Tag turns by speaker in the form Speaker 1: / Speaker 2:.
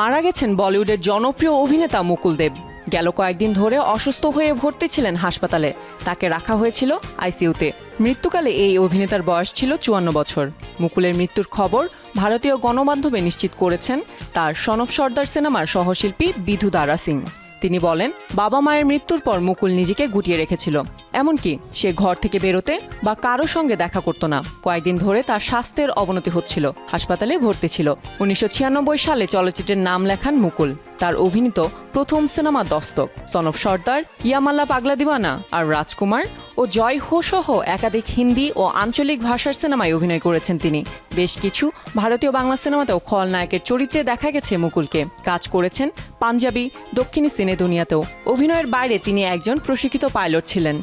Speaker 1: মারা গেছেন বলিউডের জনপ্রিয় অভিনেতা মুকুল দেব। গেল কয়েকদিন ধরে অসুস্থ হয়ে ভর্তি ছিলেন হাসপাতালে। তাকে রাখা হয়েছিল আইসিইউতে। মৃত্যুকালে এই অভিনেতার বয়স ছিল চুয়ান্ন বছর। মুকুলের মৃত্যুর খবর ভারতীয় গণমাধ্যমে নিশ্চিত করেছেন তার সনব সর্দার সিনেমার সহশিল্পী বিধু দারা সিং। তিনি বলেন, বাবা মায়ের মৃত্যুর পর মুকুল নিজেকে গুটিয়ে রেখেছিল। এমনকি সে ঘর থেকে বেরোতে বা কারও সঙ্গে দেখা করত না। কয়েকদিন ধরে তার স্বাস্থ্যের অবনতি হচ্ছিল, হাসপাতালে ভর্তি ছিল। উনিশশো ছিয়ানব্বই সালে চলচ্চিত্রের নাম লেখান মুকুল। তার অভিনীত প্রথম সিনেমা দস্তক সনব সর্দার ইয়ামাল্লা পাগলা দিওয়ানা আর রাজকুমার ও জয় হো সহ একাধিক হিন্দি ও আঞ্চলিক ভাষার সিনেমায় অভিনয় করেছেন তিনি। বেশ কিছু ভারতীয় বাংলা সিনেমাতেও খলনায়কের চরিত্রে দেখা গেছে মুকুলকে। কাজ করেছেন পাঞ্জাবি, দক্ষিণী সিনে দুনিয়াতেও। অভিনয়ের বাইরে তিনি একজন প্রশিক্ষিত পাইলট ছিলেন।